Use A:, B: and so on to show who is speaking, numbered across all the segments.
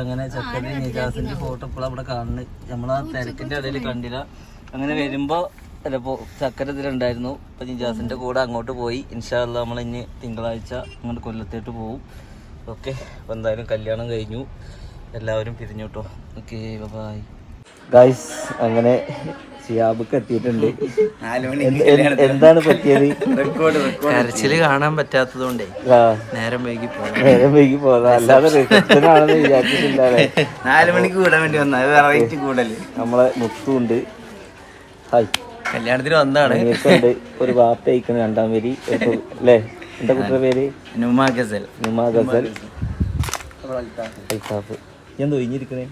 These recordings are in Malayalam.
A: അങ്ങനെ ചക്കര നിജാസിന്റെ ഫോട്ടോ ഇപ്പോൾ അവിടെ കാണുന്നത്. നമ്മളാ തിരക്കിന്റെ ഇടയിൽ കണ്ടില്ല. അങ്ങനെ വരുമ്പോ ചിലപ്പോ ചക്കര ഇതിലുണ്ടായിരുന്നു. ഇപ്പൊ നിജാസിന്റെ കൂടെ അങ്ങോട്ട് പോയി. ഇൻഷാല്ല നമ്മൾ ഇനി തിങ്കളാഴ്ച അങ്ങോട്ട് കൊല്ലത്തേട്ട് പോകും ഓക്കെ അപ്പൊ എന്തായാലും കല്യാണം കഴിഞ്ഞു. എല്ലാവരും പിരിഞ്ഞു കേട്ടോ ഓക്കെ ബൈ ഗൈസ് അങ്ങനെ ഷിയാബുക്ക് എത്തിയിട്ടുണ്ട് എന്താണ് പറ്റിയത്?
B: കരച്ചിൽ കാണാൻ പറ്റാത്തതുകൊണ്ടേ നേരം വൈകി പോകാം
A: നേരം വൈകി പോകാം അല്ലാതെ റിസപ്ഷനാണെന്ന് വിചാരിച്ചിട്ടില്ലാതെ
C: നാല് മണിക്ക് കൂടാൻ വേണ്ടി വന്ന. വെറൈറ്റി കൂടൽ
A: നമ്മളെ മുത്തുണ്ട്. ഹായ്.
B: കല്യാണത്തിന് വന്നാണ്.
A: ഒരു വാപ്പ അയക്കുന്ന രണ്ടാം പേര് അല്ലേ? എന്താ കുട്ടിയുടെ പേര്?
C: നുമാ ഗസൽ.
A: നുമാ ഗസൽ. അൽത്താഫ് ഇഞ്ഞിരിക്കണേ?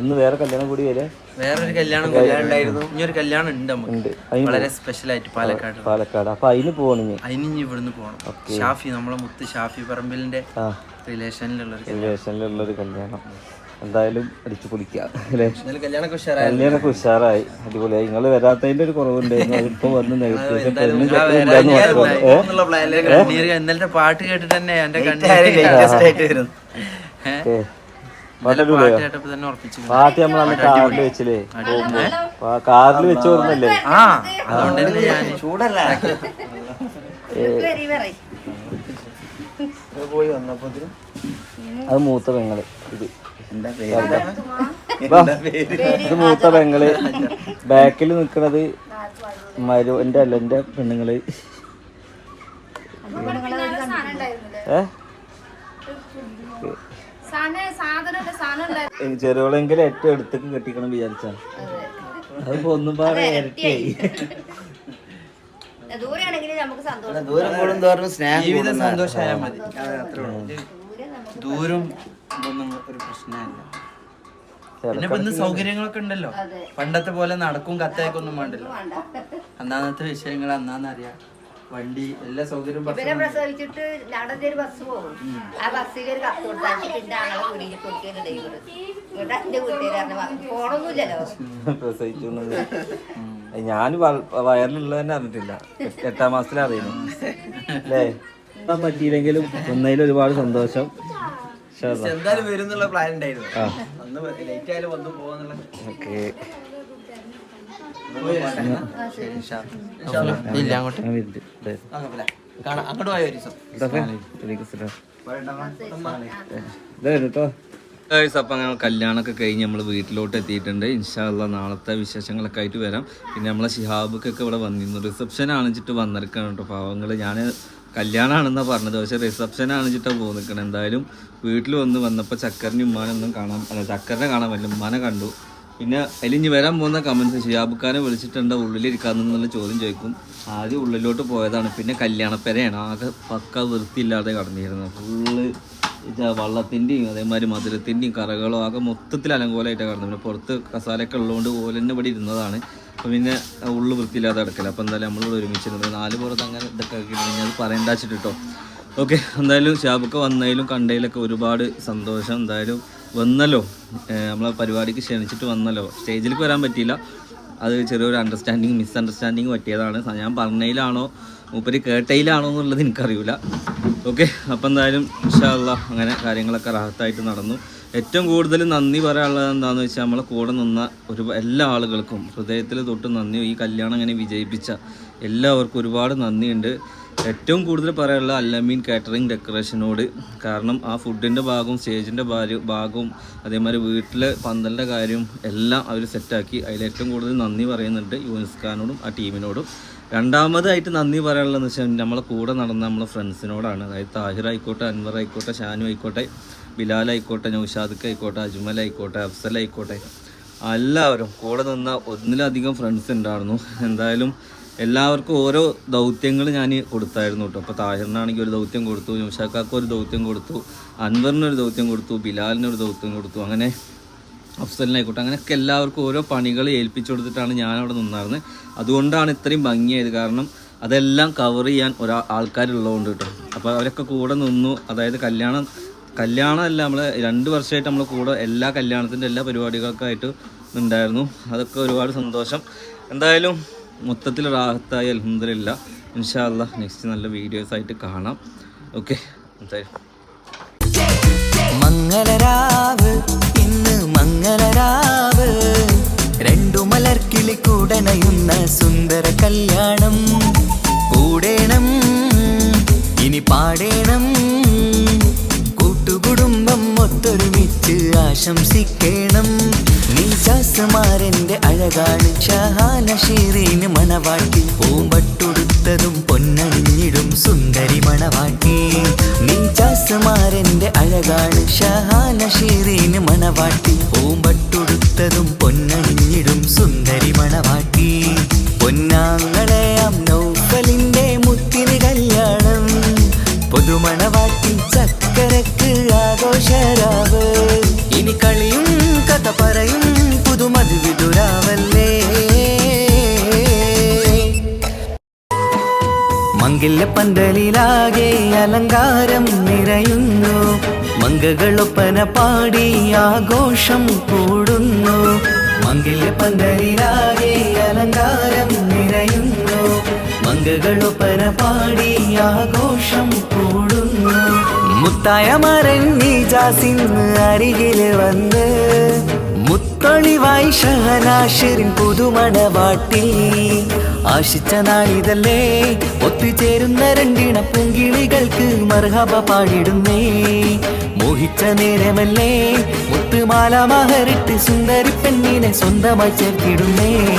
A: ഒന്ന് വേറെ കല്യാണം കൂടി വരെ
B: വേറൊരു കല്യാണം ഉണ്ടായിരുന്നു ഇനി ഒരു കല്യാണം ഉണ്ട് നമുക്ക്. വളരെ സ്പെഷ്യൽ ആയിട്ട് പാലക്കാട്.
A: പാലക്കാട്. അപ്പൊ അതിന് പോകണം
B: അതിന് ഇനി ഇവിടുന്ന് പോകണം ഷാഫി നമ്മളെ മുത്ത് ഷാഫി പറമ്പിലിന്റെ റിലേഷനിലുള്ള
A: റിലേഷനിലുള്ള ഒരു കല്യാണം. എന്തായാലും അടിച്ചു പൊളിക്കാം
B: കല്യാണമൊക്കെ ഉഷാറായി?
A: അടിപൊളിയായി. നിങ്ങൾ വരാത്തതിന്റെ ഒരു കുറവുണ്ടായിരുന്നു അതിപ്പോ വന്ന്
B: ഇന്നലത്തെ പാട്ട് കേട്ടിട്ട് തന്നെ എന്റെ കണ്ണീര് പാട്ട്
A: നമ്മൾ അന്ന് കാറിൽ വെച്ചില്ലേ? കാറിൽ വെച്ച് ഓർമ്മല്ലേ
B: ആ അതുകൊണ്ട് ഞാൻ
C: ചൂടല്ല. പോയി വന്നപ്പോ
A: അത് മൂത്ത പെങ്ങൾ. ഇത്.
C: എന്താ പേര്?
A: വാ. ഇത് മൂത്ത പെങ്ങൾ. ബാക്കിൽ നിക്കണത് മരു എന്റെ അല്ല എന്റെ പെണ്ണുങ്ങൾ. ഏ? ചെറുകളെങ്കിലും ഏറ്റവും അടുത്തേക്ക് കെട്ടിക്കണം വിചാരിച്ചാ അതിപ്പോ ഒന്നും പാടെ ഇരട്ടിയായി.
C: ദൂരം കൂടും തോറും സ്നേഹം
B: ജീവിതം സന്തോഷമായാൽ മതി. അത്രേ ഉള്ളൂ. ദൂരം ഇതൊന്നും ഒരു പ്രശ്നമല്ല. പിന്നെ ഇപ്പൊ ഇന്ന് സൗകര്യങ്ങളൊക്കെ ഉണ്ടല്ലോ. പണ്ടത്തെ പോലെ നടക്കും കത്തേക്കൊന്നും വേണ്ടല്ലോ. അന്നാന്നത്തെ വിഷയങ്ങൾ അന്നാന്നറിയാം. വണ്ടി എല്ലാ സൗകര്യവും
D: ഇവരെ
B: ഭക്ഷണം
D: പ്രസവിച്ചിട്ട് ഒരു ബസ് പോകും. ആ ബസ്സിൽ ഒരു കത്ത് കൊടുത്താൽ പിന്നെ ആളെ കുടിയിൽ കൊടുക്കലുണ്ട് ഇവിടെ ഇവിടെ എന്റെ വീട്ടുകാരാണ് പോണൊന്നുമില്ലല്ലോ.
A: ഞാൻ വയറിലുള്ള തന്നെ അറിഞ്ഞിട്ടില്ല. എട്ട്- മാസത്തിൽ അറിയുന്നു അല്ലേ? പറ്റിയില്ലെങ്കിലും ഒന്നതിൽ ഒരുപാട് സന്തോഷം.
C: എന്തായാലും വരും എന്നുള്ള പ്ലാൻ ഉണ്ടായിരുന്നു. അന്ന് ലേറ്റ് ആയാലും വന്നു പോവാന്നുള്ള
A: ഓക്കെ.
B: ഇല്ല അങ്ങോട്ട് അങ്ങോട്ട്
A: കല്യാണമൊക്കെ കഴിഞ്ഞ് നമ്മൾ വീട്ടിലോട്ട് എത്തിയിട്ടുണ്ട് ഇൻഷാല്ല നാളത്തെ വിശേഷങ്ങളൊക്കെ ആയിട്ട് വരാം. പിന്നെ നമ്മളെ ഷിഹാബുക്കൊക്കെ ഇവിടെ വന്നിരുന്നു. റിസപ്ഷൻ ആണിച്ചിട്ട് വന്നിരിക്കണം കേട്ടോ. പാവങ്ങൾ ഞാൻ കല്യാണമാണെന്നാണ് പറഞ്ഞത്. പക്ഷേ റിസപ്ഷൻ ആണിച്ചിട്ടാണ് പോകുന്ന നിൽക്കണം എന്തായാലും വീട്ടിൽ വന്ന് വന്നപ്പോൾ ചക്കറിന് ഉമ്മാനൊന്നും കാണാൻ അല്ല ചക്കറിനെ കാണാൻ പറ്റില്ല. ഉമ്മാനെ കണ്ടു. പിന്നെ ഇനി വരാൻ പോകുന്ന കമൻസ് ഷിയാബുക്കാരെ വിളിച്ചിട്ടുണ്ട് ഉള്ളിലിരിക്കാന്നുള്ള ചോദ്യം ചോദിക്കും. ആദ്യം ഉള്ളിലോട്ട് പോയതാണ് പിന്നെ കല്യാണപ്പെരയാണ്. ആകെ പക്ക വൃത്തിയില്ലാതെ കടന്നിരുന്നത്. ഫുള്ള് വള്ളത്തിന്റെയും അതേമാതിരി മധുരത്തിന്റെയും കറകളും ആകെ മൊത്തത്തിൽ അലങ്കോലമായിട്ട് കടന്നു പിന്നെ പുറത്ത് കസാലയൊക്കെ ഉള്ളതുകൊണ്ട് പോലെ തന്നെ ഇവിടെ ഇരുന്നതാണ്. അപ്പം പിന്നെ ഉള്ളു വൃത്തിയില്ലാതെ കിടക്കില്ല അപ്പോൾ എന്തായാലും നമ്മളിവിടെ ഒരുമിച്ചിരുന്നത്. നാല് പുറത്ത് അങ്ങനെ ഇതൊക്കെ അത് പറയണ്ടാച്ചിട്ടോ കേട്ടോ ഓക്കെ എന്തായാലും ഷാബൊക്കെ വന്നതിലും കണ്ടതിലൊക്കെ ഒരുപാട് സന്തോഷം. എന്തായാലും വന്നല്ലോ. നമ്മളെ പരിപാടിക്ക് ക്ഷണിച്ചിട്ട് വന്നല്ലോ. സ്റ്റേജിലേക്ക് വരാൻ പറ്റിയില്ല. അത് ചെറിയൊരു അണ്ടർസ്റ്റാൻഡിങ് മിസ് അണ്ടർസ്റ്റാൻഡിങ് പറ്റിയതാണ് ഞാൻ പറഞ്ഞതിലാണോ മൂപ്പര് കേട്ടയിലാണോ എന്നുള്ളത് എനിക്കറിയില്ല ഓക്കെ അപ്പം എന്തായാലും ഇൻഷാല്ല അങ്ങനെ കാര്യങ്ങളൊക്കെ റാഹത്തായിട്ട് നടന്നു. ഏറ്റവും കൂടുതൽ നന്ദി പറയാനുള്ളത് എന്താണെന്ന് വെച്ചാൽ നമ്മളെ കൂടെ നിന്ന ഒരു എല്ലാ ആളുകൾക്കും ഹൃദയത്തിൽ തൊട്ട് നന്ദി. ഈ കല്യാണം അങ്ങനെ വിജയിപ്പിച്ച എല്ലാവർക്കും ഒരുപാട് നന്ദിയുണ്ട്. ഏറ്റവും കൂടുതൽ പറയാനുള്ള അല്ലമീൻ കാറ്ററിംഗ് ഡെക്കറേഷനോട് കാരണം ആ ഫുഡിന്റെ ഭാഗവും സ്റ്റേജിന്റെ ഭാഗവും അതേമാതിരി വീട്ടിലെ പന്തലിന്റെ കാര്യവും എല്ലാം അവർ സെറ്റാക്കി അതിൽ ഏറ്റവും കൂടുതൽ നന്ദി പറയുന്നുണ്ട് യൂനിസ് ഖാനോടും ആ ടീമിനോടും. രണ്ടാമതായിട്ട് നന്ദി പറയാനുള്ളതെന്ന് വെച്ചാൽ നമ്മളെ കൂടെ നടന്ന നമ്മളെ ഫ്രണ്ട്സിനോടാണ് അതായത് താഹിർ ആയിക്കോട്ടെ അൻവർ ആയിക്കോട്ടെ ഷാനു ആയിക്കോട്ടെ ബിലാൽ ആയിക്കോട്ടെ നൗഷാദ് ആയിക്കോട്ടെ അജ്മൽ ആയിക്കോട്ടെ അഫ്സൽ ആയിക്കോട്ടെ. എല്ലാവരും കൂടെ നിന്ന ഒന്നിലധികം ഫ്രണ്ട്സ് ഉണ്ടായിരുന്നു. എന്തായാലും എല്ലാവർക്കും ഓരോ ദൗത്യങ്ങൾ ഞാൻ കൊടുത്തായിരുന്നു കേട്ടോ. അപ്പോൾ താഹിറിനാണെങ്കിൽ ഒരു ദൗത്യം കൊടുത്തു നൗഷാക്കാക്ക് ഒരു ദൗത്യം കൊടുത്തു അൻവറിനൊരു ദൗത്യം കൊടുത്തു ബിലാലിനൊരു ദൗത്യം കൊടുത്തു. അങ്ങനെ അഫ്സലിനായിക്കോട്ടെ അങ്ങനെയൊക്കെ എല്ലാവർക്കും ഓരോ പണികൾ ഏൽപ്പിച്ചു കൊടുത്തിട്ടാണ് ഞാനവിടെ നിന്നായിരുന്നത് അതുകൊണ്ടാണ് ഇത്രയും ഭംഗിയായത്. കാരണം അതെല്ലാം കവർ ചെയ്യാൻ ഒരാ ആൾക്കാരുള്ളതുകൊണ്ട് കേട്ടോ. അപ്പോൾ അവരൊക്കെ കൂടെ നിന്നു. അതായത് കല്യാണം കല്യാണമല്ല നമ്മൾ രണ്ട് വർഷമായിട്ട് നമ്മൾ കൂടെ എല്ലാ കല്യാണത്തിന്റെ എല്ലാ പരിപാടികൾക്കായിട്ട് ഉണ്ടായിരുന്നു. അതൊക്കെ ഒരുപാട് സന്തോഷം. എന്തായാലും മൊത്തത്തിൽ റാഹത്തായി അലഹമില്ല ഇൻഷാല്ല നെക്സ്റ്റ് നല്ല വീഡിയോസ് ആയിട്ട് കാണാം. ഓക്കെ മംഗളരാവ്
E: ഇന്ന് മംഗളരാവ് രണ്ടു മലർ കിളിക്കൂടനയുന്ന സുന്ദര കല്യാണം. കൂടേണം ഇനി പാടേണം. കൂട്ടുകുടുംബം ഒത്തൊരുമിച്ച് ആശംസിക്കേണം. നീശാസുമാരന്റെ അഴകാണ് ഷഹാന ഷീറീന് മണവാട്ടി. പൂമ്പട്ടുടുത്തതും പൊന്നണിഞ്ഞിടും സുന്ദരി മണവാട്ടി. നീശാസുമാരന്റെ അഴകാണ് ഷഹാന ഷീറീന് മണവാട്ടി. പൂമ്പട്ടുടുത്തതും പൊന്നണിഞ്ഞിടും സുന്ദരി മണവാട്ടി. പൊന്നാങ്ങളെയാം പന്തലിലാകെ അലങ്കാരം നിറയുന്നു. മംഗകളൊപ്പന പാടി ആഘോഷം കൂടുന്നു. മംഗല്യ പന്തലിലാകെ അലങ്കാരം നിറയുന്നു. മംഗകളൊപ്പന പാടി ആഘോഷം കൂടുന്നു. മുത്തായ മരങ്ങി ജാസിൻ അരികിൽ വന്ന് മുത്തൊളിവായി ഷഹനാഷിറിൻ പുതുമണവാട്ടി ആശിച്ച നാളിതല്ലേ ഒത്തുചേരുന്ന രണ്ടിണ പൂങ്കിളികൾക്ക് മർഹബ പാടിടുന്നേ. മോഹിച്ച നേരമല്ലേ? മുത്തുമാല മഹറിട്ട് സുന്ദരി പെണ്ണിനെ സ്വന്തമായി ചേർത്തിടുന്നേ.